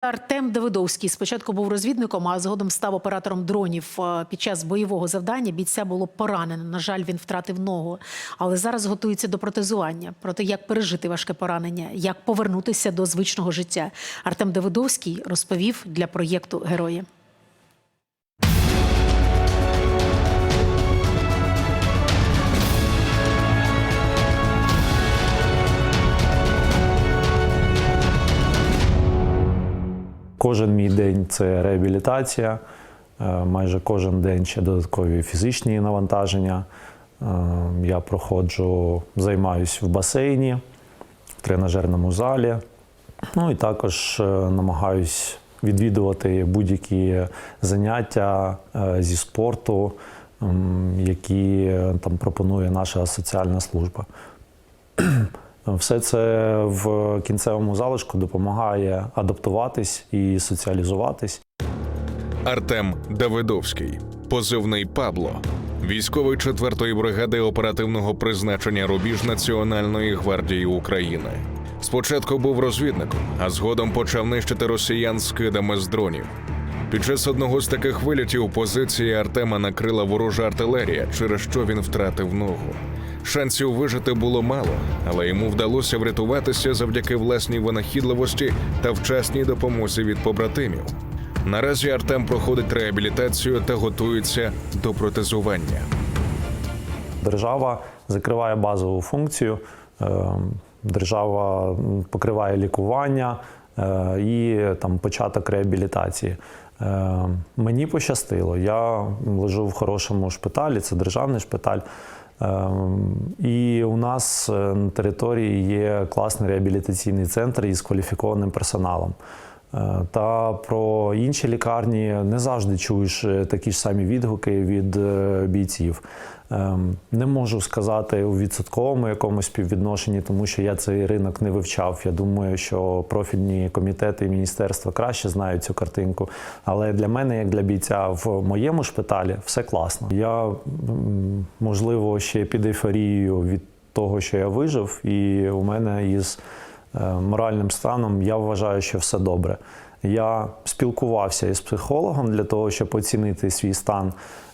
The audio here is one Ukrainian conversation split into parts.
Артем Давидовський спочатку був розвідником, а згодом став оператором дронів. Е, Під час бойового завдання бійця було поранено. На жаль, він втратив ногу, але зараз готується до протезування. Про те, як пережити важке поранення, як повернутися до звичного життя. Артем Давидовський розповів для проєкту Герої. Кожен мій день це реабілітація, е, майже кожен день ще додаткові фізичні навантаження. Е, Я проходжу, займаюся в басейні, в тренажерному залі. Ну і також е, намагаюсь відвідувати будь-які заняття зі спорту, які там пропонує наша соціальна служба. Все це в кінцевому залишку допомагає адаптуватись і соціалізуватись. Артем Давидовський, позивний Пабло, військовий 4-ї бригади оперативного призначення Рубіж Національної гвардії України. Спочатку був розвідником, а згодом почав нищити росіян скидами з дронів. Під час одного з таких вилітів позиції Артема накрила ворожа артилерія, через що він втратив ногу. Шансів вижити було мало, але йому вдалося врятуватися завдяки власній винахідливості та вчасній допомозі від побратимів. Наразі Артем проходить реабілітацію та готується до протезування. Держава закриває базову функцію, е, держава покриває лікування е, і там початок реабілітації. Е, Мені пощастило. Я лежу в хорошому шпиталі, це державний шпиталь. Е, І у нас е, на території є класний реабілітаційний центр із кваліфікованим персоналом. Е, Та про інші лікарні не завжди чуєш е, такі ж самі відгуки від е, бійців. Ем, Не можу сказати у відсотковому якомусь співвідношенні, тому що я цей ринок не вивчав. Я думаю, що профільні комітети і міністерства краще знають цю картинку. Але для мене, як для бійця в моєму шпиталі, все класно. Я можливо ще під ейфорією від того, що я вижив, і у мене із моральним станом я вважаю, що все добре. Я спілкувався із психологом для того, щоб оцінити свій стан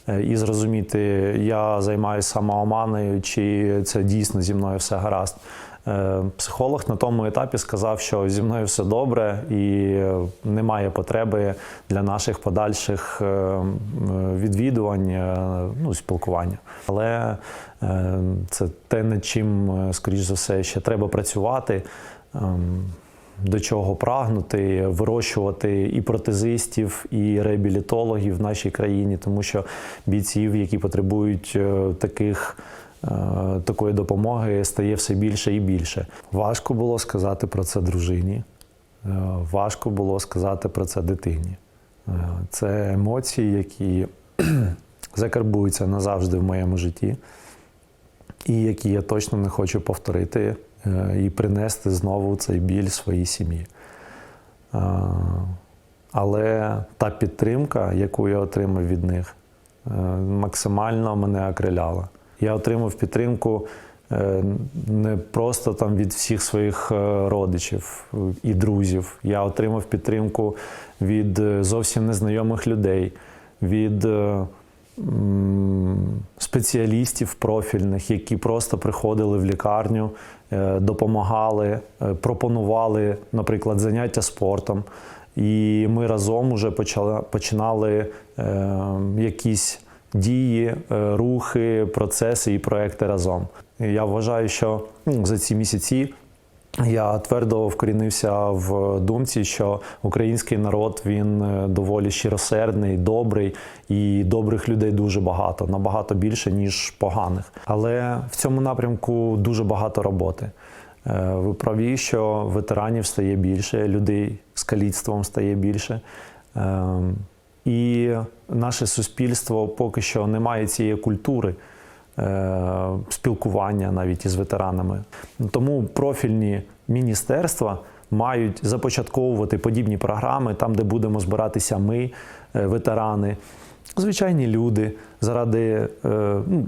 е, і зрозуміти, я займаюся самооманою, чи це дійсно зі мною все гаразд. Е, Психолог на тому етапі сказав, що зі мною все добре і е, немає потреби для наших подальших е, відвідувань, е, ну, спілкування. Але е, це те, над чим, е, скоріш за все, ще треба працювати. Ем, До чого прагнути, вирощувати і протезистів, і реабілітологів в нашій країні, тому що бійців, які потребують е, таких е, такої допомоги стає все більше і більше. Важко було сказати про це дружині, е, важко було сказати про це дитині. Це емоції, які закарбуються назавжди в моєму житті, і які я точно не хочу повторити і принести знову цей біль своїй сім'ї. Е, Але та підтримка, яку я отримав від них, е, максимально мене окриляла. Я отримав підтримку е, не просто там від всіх своїх е, родичів е, і друзів. Я отримав підтримку від е, зовсім незнайомих людей, від е, спеціалістів профільних, які просто приходили в лікарню, е, допомагали, е, пропонували, наприклад, заняття спортом. І ми разом уже починали е, якісь дії, рухи, процеси і проекти разом. Я вважаю, що ну, за ці місяці я твердо вкорінився в думці, що український народ він е, доволі щиросердний, добрий, і добрих людей дуже багато, набагато більше ніж поганих. Але в цьому напрямку дуже багато роботи. Е, Ви праві, що ветеранів стає більше, людей з каліцтвом стає більше. Ем, І наше суспільство поки що не має цієї культури спілкування навіть із ветеранами. Тому профільні міністерства мають започатковувати подібні програми, там, де будемо збиратися ми, е, ветерани, звичайні люди, заради е, ну,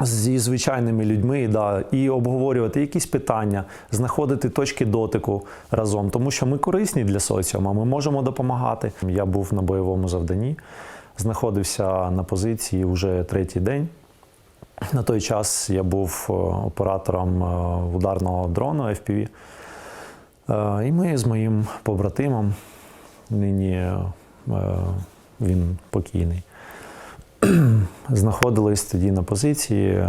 зі звичайними людьми, да, і обговорювати якісь питання, знаходити точки дотику разом, тому що ми корисні для соціума, ми можемо допомагати. Я був на бойовому завданні, знаходився на позиції вже третій день. На той час я був е, оператором е, ударного дрону FPV. Е, І ми з моїм побратимом, нині він покійний, знаходились тоді на позиції,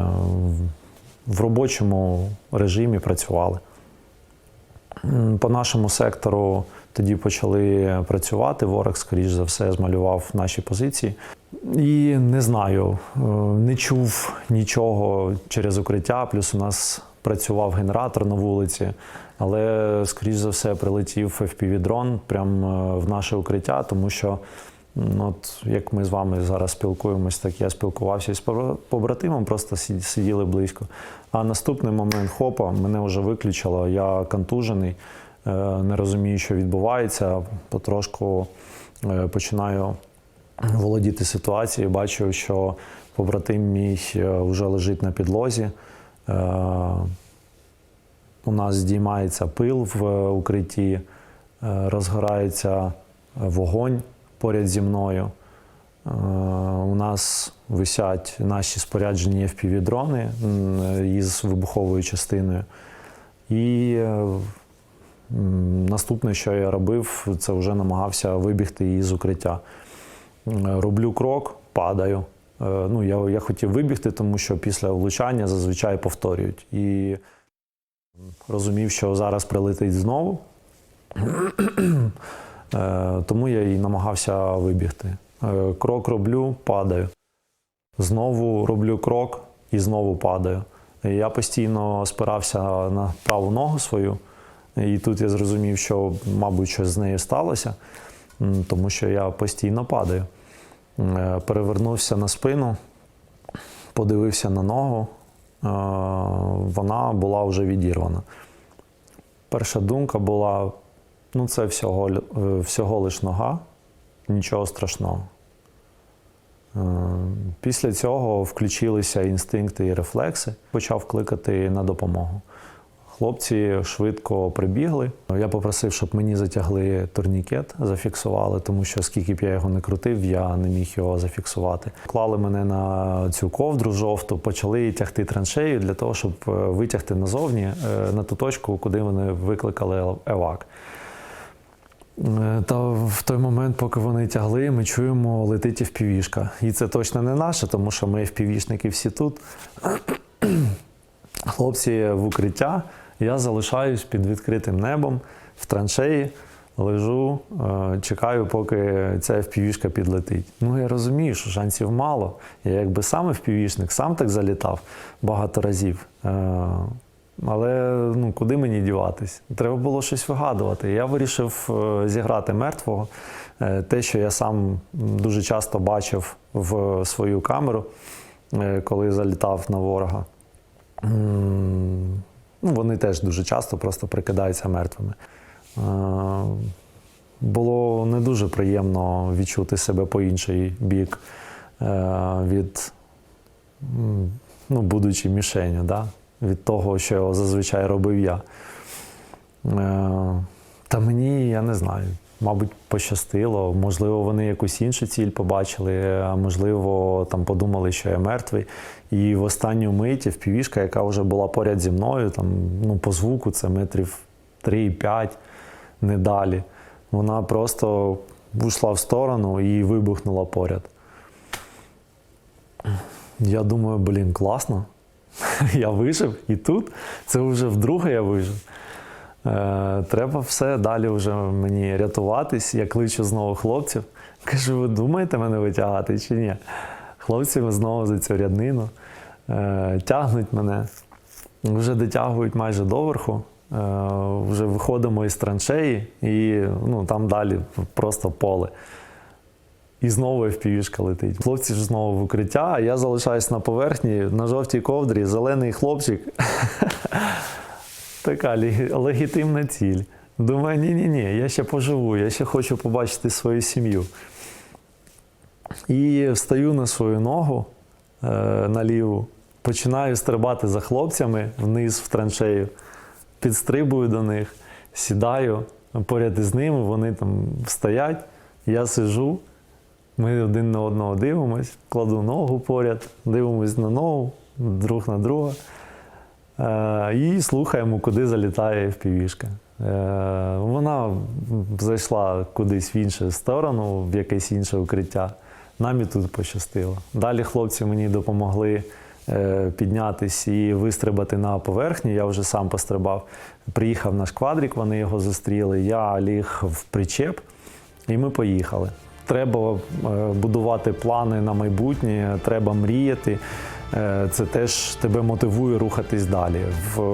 в робочому режимі працювали. По нашому сектору тоді почали працювати. Ворог, скоріш за все, змалював наші позиції. І не знаю, е, не чув нічого через укриття. Плюс у нас працював генератор на вулиці, але, скоріш за все, прилетів FPV-дрон прямо в наше укриття, тому що, от, як ми з вами зараз спілкуємось, так я спілкувався з побра- побратимом, просто сиділи близько. А наступний момент хопа, мене вже виключило, я контужений, е, не розумію, що відбувається. Потрошку е, починаю володіти ситуацією, бачу, що побратим мій е, вже лежить на підлозі. Е, У нас здіймається пил в е, укритті, розгорається вогонь поряд зі мною. У нас висять наші споряджені FPV-дрони із вибуховою частиною. І наступне, що я робив, це вже намагався вибігти із укриття. Роблю крок, падаю. Е, Ну, я, я хотів вибігти, тому що після влучання зазвичай повторюють. І розумів, що зараз прилетить знову. Е, Тому я і намагався вибігти. Е, Крок роблю, падаю. Знову роблю крок і знову падаю. Я постійно спирався на праву ногу свою, і тут я зрозумів, що, мабуть, щось з нею сталося, тому що я постійно падаю. Е, Перевернувся на спину, подивився на ногу, е, вона була вже відірвана. Перша думка була: ну, це всього, е, всього лиш нога, нічого страшного. Після цього включилися інстинкти і рефлекси, почав кликати на допомогу. Хлопці швидко прибігли. Я попросив, щоб мені затягли турнікет, зафіксували, тому що скільки б я його не крутив, я не міг його зафіксувати. Клали мене на цю ковдру жовту, почали тягти траншею для того, щоб е, витягти назовні е, на ту точку, куди вони викликали евак. Е, Та в той момент, поки вони тягли, ми чуємо, летить впівішка. І це точно не наше, тому що ми впівішники всі тут. Хлопці в укриття, я залишаюсь під відкритим небом в траншеї, лежу, е, чекаю, поки ця впівішка підлетить. Ну я розумію, що шансів мало. Я якби сам впівішник, сам так залітав багато разів. Е, але ну, куди мені діватись? Треба було щось вигадувати. Я вирішив е, зіграти мертвого. Те, що я сам дуже часто бачив в свою камеру, коли залітав на ворога. Ну, вони теж дуже часто просто прикидаються мертвими. Е, Було не дуже приємно відчути себе по інший бік е, від, ну, будучи мішенью, да? від того, що зазвичай робив я. Е, Та мені, я не знаю, мабуть, пощастило. Можливо, вони якусь іншу ціль побачили, а можливо, там подумали, що я мертвий. І в останню мить впівішка, яка вже була поряд зі мною, там, ну, по звуку це метрів 3-5, не далі. Вона просто ушла в сторону і вибухнула поряд. Я думаю, блін, класно. Я вижив і тут. Це вже вдруге я вижив. Е, треба все далі вже мені рятуватись. Я кличу знову хлопців. Кажу, ви думаєте мене витягати чи ні? Хлопці знову за цю ряднину е, тягнуть мене, вже дотягують майже доверху. Е, вже виходимо із траншеї, і ну, там далі просто поле. І знову FPV-шка летить. Хлопці ж знову в укриття, а я залишаюсь на поверхні на жовтій ковдрі, зелений хлопчик. Така легітимна ціль. Думаю, ні-ні-ні, я ще поживу, я ще хочу побачити свою сім'ю. І встаю на свою ногу е, на починаю стрибати за хлопцями вниз в траншею, підстрибую до них, сідаю поряд із ними, вони там стоять, я сижу, ми один на одного дивимось, кладу ногу поряд, дивимось на ногу, друг на друга. Е, і слухаємо, куди залітає впівішка. Е, вона зайшла кудись в іншу сторону, в якесь інше укриття. Нам і тут пощастило. Далі хлопці мені допомогли е, піднятись і вистрибати на поверхню. Я вже сам пострибав. Приїхав наш квадрик, вони його зустріли. Я ліг в причеп, і ми поїхали. Треба будувати плани на майбутнє, треба мріяти. Е, Це теж тебе мотивує рухатись далі. В е,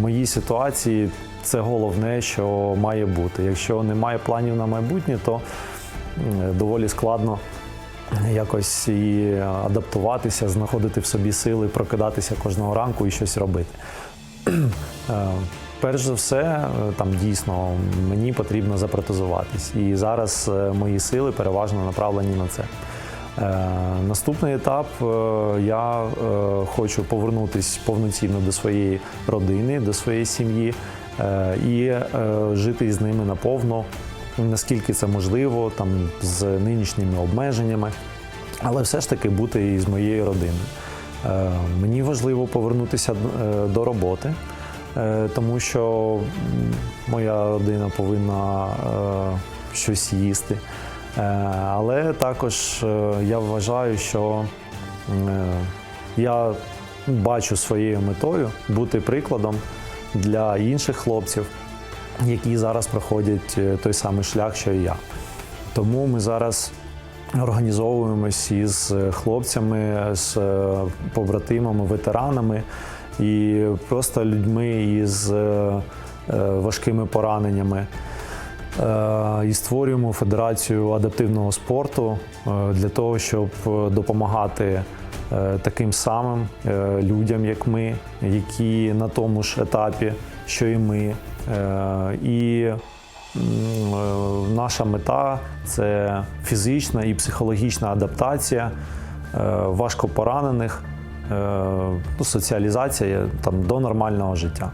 моїй ситуації це головне, що має бути. Якщо немає планів на майбутнє, то доволі складно якось і адаптуватися, знаходити в собі сили, прокидатися кожного ранку і щось робити. Е, Перш за все, там дійсно мені потрібно запротезуватись. І зараз мої сили переважно направлені на це. Е, Наступний етап е, я е, хочу повернутися повноцінно до своєї родини, до своєї сім'ї і жити з ними наповно, наскільки це можливо, там з нинішніми обмеженнями, але все ж таки бути із моєю родиною. Мені важливо повернутися до роботи, тому що моя родина повинна щось їсти. Е, Але також е, я вважаю, що е, я бачу своєю метою бути прикладом для інших хлопців, які зараз проходять той самий шлях, що і я. Тому ми зараз організовуємось із хлопцями, з побратимами, ветеранами і просто людьми із важкими пораненнями. Е, І створюємо федерацію адаптивного спорту е, для того, щоб е, допомагати таким самим людям, як ми, які на тому ж етапі, що і ми. І наша мета це фізична і психологічна адаптація важкопоранених, ну, соціалізація там, до нормального життя.